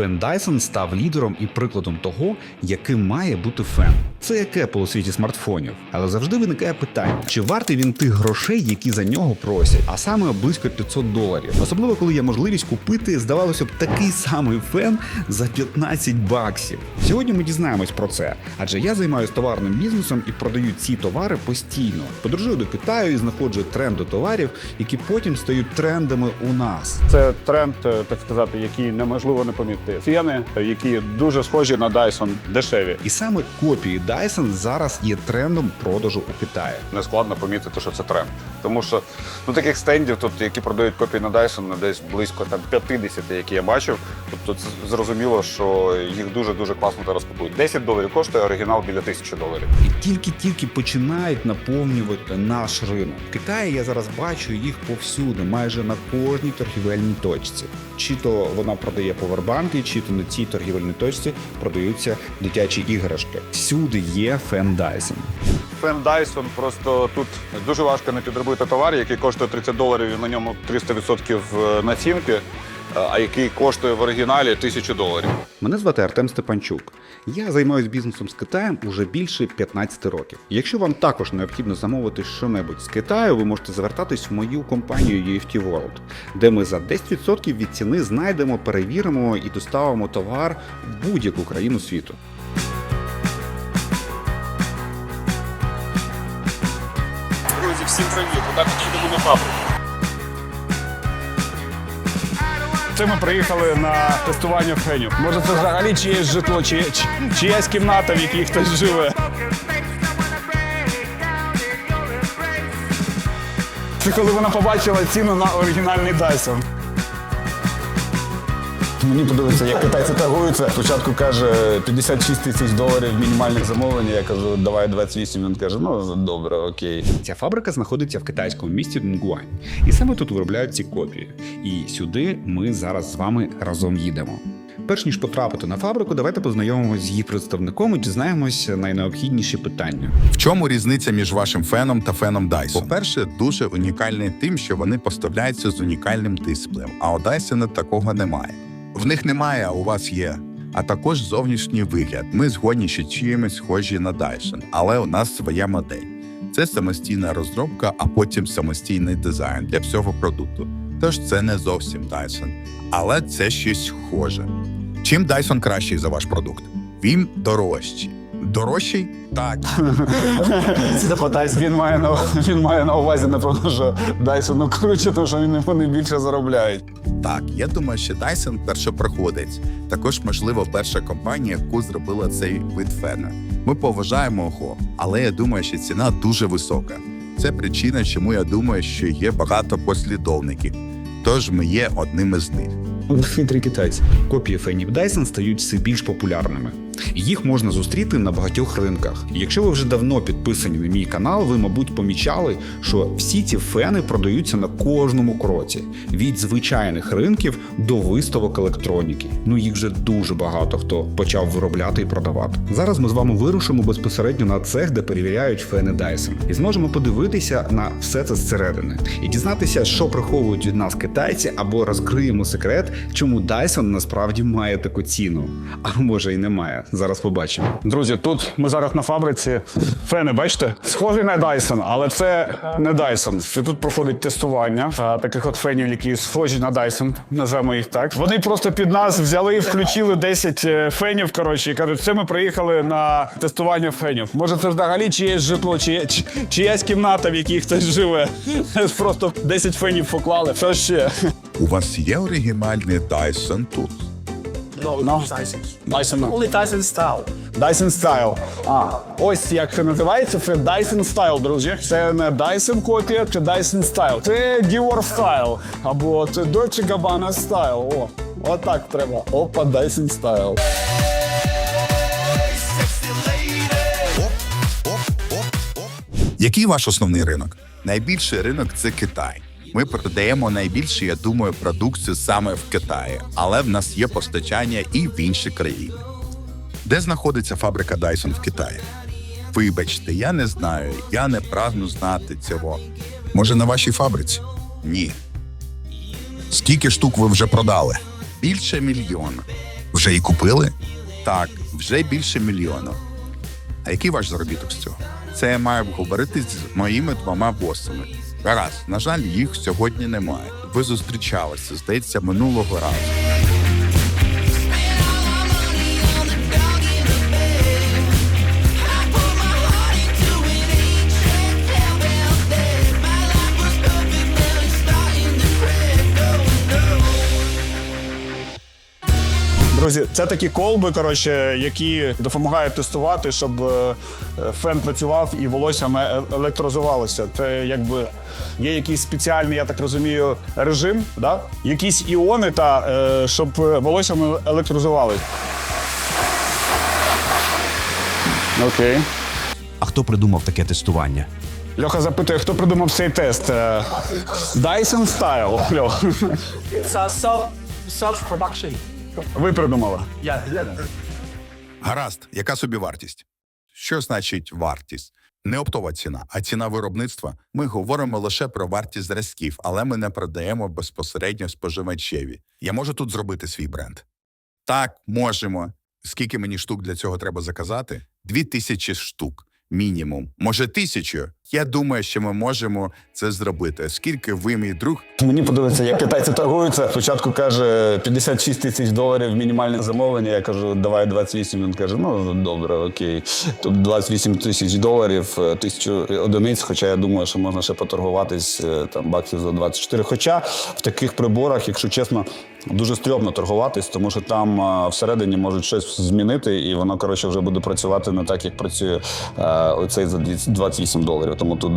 Фен Dyson став лідером і прикладом того, яким має бути фен. Це як Apple у світі смартфонів. Але завжди виникає питання: чи вартий він тих грошей, які за нього просять, а саме близько 500 доларів. Особливо коли є можливість купити, здавалося б, такий самий фен за 15 баксів. Сьогодні ми дізнаємось про це, адже я займаюся товарним бізнесом і продаю ці товари постійно. Подорожую до Китаю і знаходжу тренди товарів, які потім стають трендами у нас. Це тренд, е, так сказати, який неможливо не помітити. Фіни, е, які дуже схожі на Dyson, дешеві. І саме копії Dyson зараз є трендом продажу у Китаї. Не складно помітити, що це тренд. Тому що ну таких стендів, тут, які продають копії на Dyson, ну, десь близько там 50, які я бачив. Тобто це зрозуміло, що їх дуже дуже класно зараз купують. 10 доларів коштує оригінал біля 1000 доларів. І тільки-тільки починають наповнювати наш ринок. В Китаї я зараз бачу їх повсюди, майже на кожній торгівельній точці. Чи то вона продає повербанки, то на цій торгівельній точці продаються дитячі іграшки. Всюди є фен Фендайсон просто тут дуже важко не підробити товар, який коштує 30 доларів і на ньому 300% націнки, е, а який коштує в оригіналі 1000 доларів. Мене звати Артем Степанчук. Я займаюся бізнесом з Китаєм уже більше 15 років. Якщо вам також необхідно замовити щонебудь з Китаю, ви можете звертатись в мою компанію UFT World, де ми за 10% від ціни знайдемо, перевіримо і доставимо товар в будь-яку країну світу. Друзі, всім привіт! Отак їдемо на фабрику. Це ми приїхали на тестування фенів. Може, це взагалі чиєсь житло, чи, чи, чиясь кімната, в якій хтось живе. Це коли вона побачила ціну на оригінальний Dyson. Мені подобається, як китайці торгуються. Спочатку каже 56 тисяч доларів мінімальних замовлень. Я кажу, давай 28. Він каже, ну добре, окей. Ця фабрика знаходиться в китайському місті Нгуань. І саме тут виробляють ці копії. І сюди ми зараз з вами разом їдемо. Перш ніж потрапити на фабрику, давайте познайомимося з її представником і дізнаємося найнеобхідніші питання. В чому різниця між вашим феном та феном Dyson? По-перше, дуже унікальний тим, що вони поставляються з унікальним дисплеєм, а у Dyson такого немає. В них немає, а у вас є. А також зовнішній вигляд. Ми згодні, що чимось схожі на Dyson, але у нас своя модель. Це самостійна розробка, а потім самостійний дизайн для всього продукту. Тож це не зовсім Dyson, але це щось схоже. Чим Dyson кращий за ваш продукт? Він дорожчий. Дорожчий? Так. Він має на він має на увазі, напевно, що Dyson ну круче, тому що вони- вони більше заробляють. Так, я думаю, що Dyson першопроходець. Також, можливо, перша компанія, яку зробила цей вид фена. Ми поважаємо його, але я думаю, що ціна дуже висока. Це причина, чому я думаю, що є багато послідовників. Тож ми є одним із них. Хитрі китайці. Копії фенів Dyson стають все більш популярними. Їх можна зустріти на багатьох ринках. Якщо ви вже давно підписані на мій канал, ви, мабуть, помічали, що всі ці фени продаються на кожному кроці від звичайних ринків до виставок електроніки. Ну їх вже дуже багато хто почав виробляти і продавати. Зараз ми з вами вирушимо безпосередньо на цех, де перевіряють фени Dyson, і зможемо подивитися на все це зсередини і дізнатися, що приховують від нас китайці, або розкриємо секрет, чому Dyson насправді має таку ціну. А може й немає. Зараз побачимо. Друзі, тут ми зараз на фабриці. Фени, бачите? Схожий на Dyson, але це не Dyson. І Тут проходить тестування таких от фенів, які схожі на Dyson, називаємо їх так. Вони просто під нас взяли і включили 10 е, фенів. Коротше, і кажуть, це ми приїхали на тестування фенів. Може, це взагалі чиєсь житло, чи, чи чиясь кімната, в якій хтось живе. Просто 10 фенів поклали. Що ще? У вас є оригінальний Dyson тут? No. Dyson. Dyson. Only Dyson style. Dyson Style. А, ось як це називається. Це Dyson Style, друзі. Це не Dyson копія, це Dyson Style. Це Dior Style. Або це Dolce Gabbana Style. О, отак треба. Опа, Dyson Style. Який ваш основний ринок? Найбільший ринок це Китай. Ми продаємо найбільше, я думаю, продукцію саме в Китаї, але в нас є постачання і в інші країни. Де знаходиться фабрика Dyson в Китаї? Вибачте, я не знаю, я не прагну знати цього. Може, на вашій фабриці? Ні. Скільки штук ви вже продали? Більше мільйона. Вже і купили? Так, вже більше мільйона. А який ваш заробіток з цього? Це я маю обговорити з моїми двома босами. Гаразд, на жаль, їх сьогодні немає. Ви зустрічалися, здається, минулого разу. Друзі, це такі колби, коротше, які допомагають тестувати, щоб е, фен працював і волосся електрозувалося. Це якби є якийсь спеціальний, я так розумію, режим, да? якісь іони, та, е, щоб волосся електрозувалося. Окей. А хто придумав таке тестування? Льоха запитує, хто придумав цей тест? Е, Dyson Style. Льох. It's a self self production. Ви придумали. Yeah. Гаразд, яка собі вартість? Що значить вартість? Не оптова ціна, а ціна виробництва. Ми говоримо лише про вартість зразків, але ми не продаємо безпосередньо споживачеві. Я можу тут зробити свій бренд. Так, можемо. Скільки мені штук для цього треба заказати? Дві тисячі штук. Мінімум. Може, тисячу. Я думаю, що ми можемо це зробити. Скільки ви, мій друг, Мені подобається, як китайці торгуються. Спочатку каже 56 тисяч доларів мінімальне замовлення. Я кажу, давай 28. Він каже, ну добре, окей. Тут 28 тисяч доларів, е, тисячу одиниць. Хоча я думаю, що можна ще поторгуватись е, там баксів за 24. Хоча в таких приборах, якщо чесно, дуже стрьомно торгуватись, тому що там е, всередині можуть щось змінити, і воно коротше вже буде працювати не так, як працює оцей за 28 доларів. Тому тут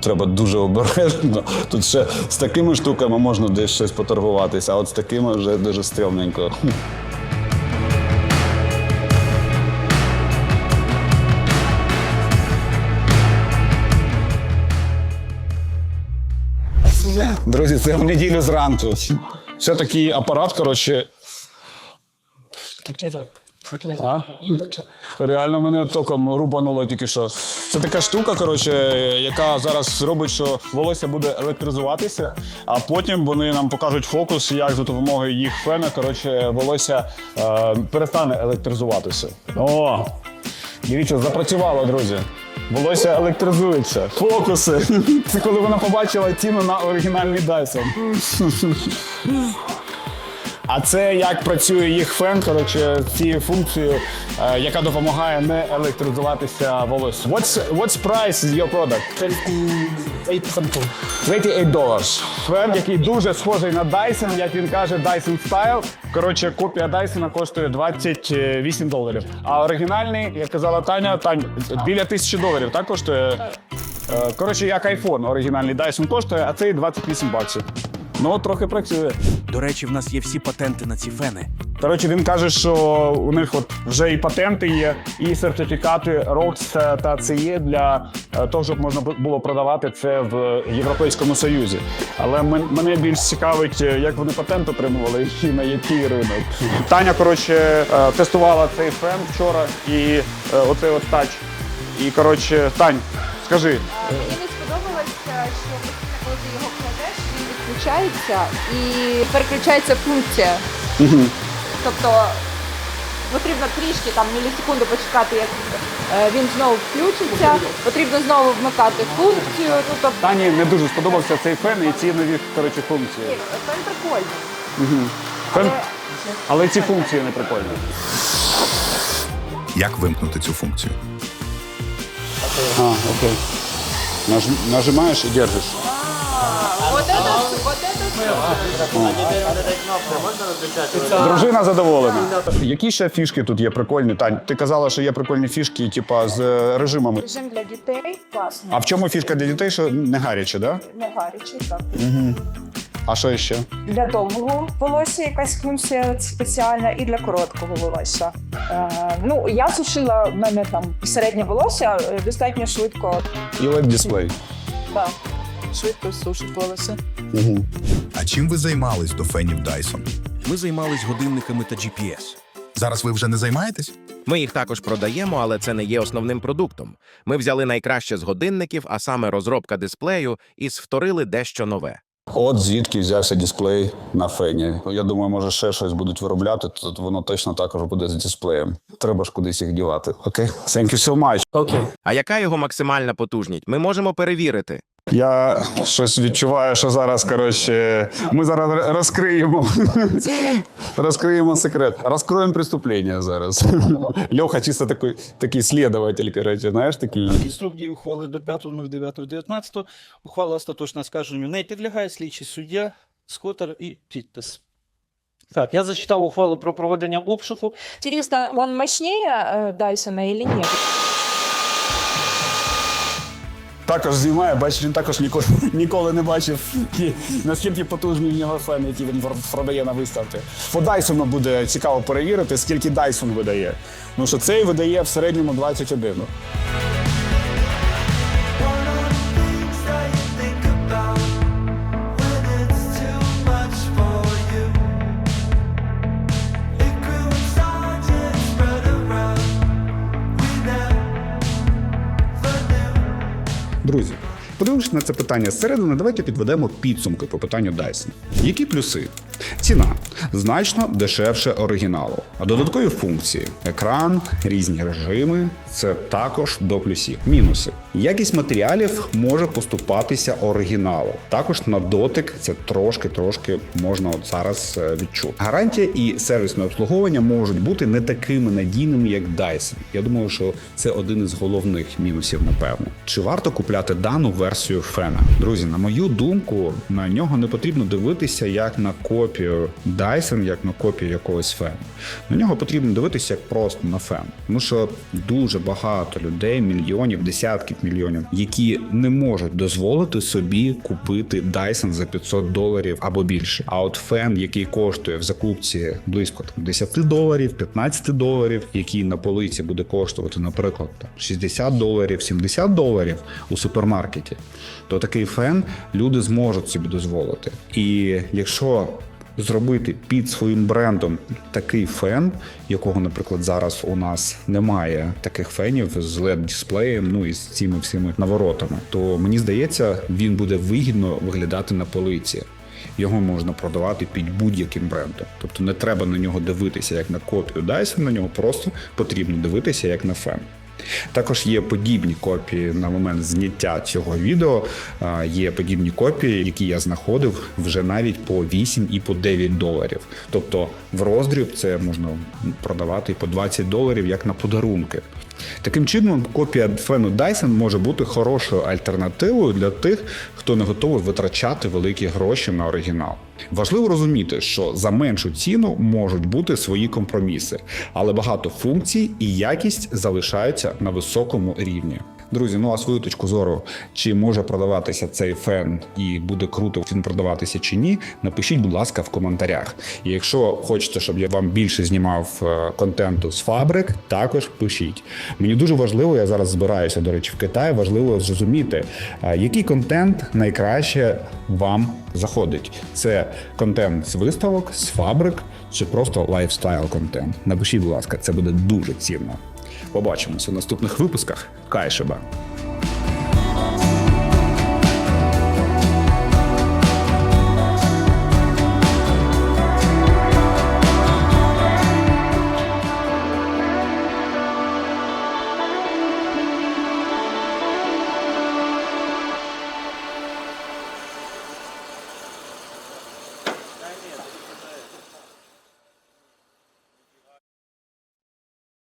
треба дуже обережно. Тут ще з такими штуками можна десь щось поторгуватися, а от з такими вже дуже стрьомненько. Друзі, це в неділю зранку. Це такий апарат, коротше. А? Реально мене током рубануло тільки що. Це така штука, коротше, яка зараз робить, що волосся буде електризуватися, а потім вони нам покажуть фокус, як за допомогою їх фена, коротше, волосся е, перестане електризуватися. О! Дивіться, запрацювало, друзі. Волосся електризується. Фокуси. Це коли вона побачила ціну на оригінальний Dyson. А це як працює їх фен, коротше, цією функцією, е, яка допомагає не електризуватися волосся. What's, what's price is your product? 28 something. 28 dollars. Фен, який дуже схожий на Dyson, як він каже, Dyson Style. Коротше, копія Dyson коштує 28 доларів. А оригінальний, як казала Таня, Тань, біля тисячі доларів, так коштує. Е, Коротше, як iPhone оригінальний Dyson коштує, а цей 28 баксів. Ну, трохи працює. До речі, в нас є всі патенти на ці фени. Коротше, він каже, що у них от вже і патенти є, і сертифікати ROX та CE для е, того, щоб можна було продавати це в Європейському Союзі. Але мене більш цікавить, е, як вони патент отримували і на який ринок. Таня, коротше, е, тестувала цей фен вчора і оцей от тач. І коротше, Тань, скажи, він відключається і переключається функція. Тобто потрібно трішки там мілісекунду почекати, як е, він знову включиться. Потрібно знову вмикати функцію. Ну тобто Тані не дуже сподобався цей фен і ці нові коротше, функції. це прикольно. Фен, але ці функції не прикольні. як вимкнути цю функцію? А, окей. Наж- нажимаєш і держиш. Дружина задоволена. Які ще фішки тут є прикольні? Тань, ти казала, що є прикольні фішки, типа з е, режимами. Режим для дітей класний, А в чому фішка для дітей, що не гаряче, да? не гарячий, так. А що ще? Для довгого волосся якась функція спеціальна і для короткого волосся. Е, ну, я сушила, в мене там середнє волосся е, достатньо швидко. І led дисплей. Так, швидко сушить волосся. А чим ви займались до фенів Dyson? Ми займались годинниками та GPS. Зараз ви вже не займаєтесь? Ми їх також продаємо, але це не є основним продуктом. Ми взяли найкраще з годинників, а саме розробка дисплею, і сфторили дещо нове. От звідки взявся дисплей на фені. Я думаю, може ще щось будуть виробляти, то воно точно також буде з дисплеєм. Треба ж кудись їх дівати. Окей, thank you so much. Okay. А яка його максимальна потужність? Ми можемо перевірити. Я щось відчуваю, що зараз, коротше, ми зараз розкриємо. розкриємо секрет. Розкроємо преступлення зараз. Льоха чисто такий, такий слідователь, коротше, знаєш, такий. Інструкції ухвали до 5.09.19 ухвала остаточно скаженню не підлягає слідчий суддя, скотер і підпис. Так, я зачитав ухвалу про проведення обшуку. Интересно, он мощнее э, Дайсона или нет? Також знімає, бачиш, він також ніколи, ніколи не бачив, наскільки потужні в нього фени, які він продає на виставці. По Дайсону буде цікаво перевірити, скільки Дайсон видає. Ну що цей видає в середньому 21. Подивившись на це питання зсередини, давайте підведемо підсумки по питанню Dyson. Які плюси? Ціна значно дешевше оригіналу, а додаткові функції: екран, різні режими це також до плюсів. Мінуси. Якість матеріалів може поступатися оригіналу. Також на дотик це трошки-трошки можна от зараз е, відчути. Гарантія і сервісне обслуговування можуть бути не такими надійними, як Dyson. Я думаю, що це один із головних мінусів, напевно. Чи варто купляти дану версію фена? Друзі, на мою думку, на нього не потрібно дивитися як на копію Dyson, як на копію якогось фену. На нього потрібно дивитися як просто на фен. Тому що дуже багато людей, мільйонів, десятків мільйонів, які не можуть дозволити собі купити Dyson за 500 доларів або більше. А от фен, який коштує в закупці близько там, 10 доларів, 15 доларів, який на полиці буде коштувати, наприклад, там, 60 доларів, 70 доларів у супермаркеті, то такий фен люди зможуть собі дозволити. І якщо зробити під своїм брендом такий фен, якого, наприклад, зараз у нас немає таких фенів з led дисплеєм ну і з цими всіми наворотами, то мені здається, він буде вигідно виглядати на полиці. Його можна продавати під будь-яким брендом. Тобто не треба на нього дивитися як на копію Dyson, на нього просто потрібно дивитися як на фен. Також є подібні копії на момент зняття цього відео. Є подібні копії, які я знаходив вже навіть по 8 і по 9 доларів. Тобто в роздріб це можна продавати і по 20 доларів як на подарунки. Таким чином, копія фену Dyson може бути хорошою альтернативою для тих, хто не готовий витрачати великі гроші на оригінал. Важливо розуміти, що за меншу ціну можуть бути свої компроміси, але багато функцій і якість залишаються на високому рівні. Друзі, ну а свою точку зору, чи може продаватися цей фен і буде круто він продаватися чи ні, напишіть, будь ласка, в коментарях. І якщо хочете, щоб я вам більше знімав е, контенту з фабрик, також пишіть. Мені дуже важливо, я зараз збираюся, до речі, в Китай. Важливо зрозуміти, е, який контент найкраще вам заходить. Це контент з виставок, з фабрик чи просто лайфстайл контент. Напишіть, будь ласка, це буде дуже цінно. Побачимося в наступних випусках. Кайшеба!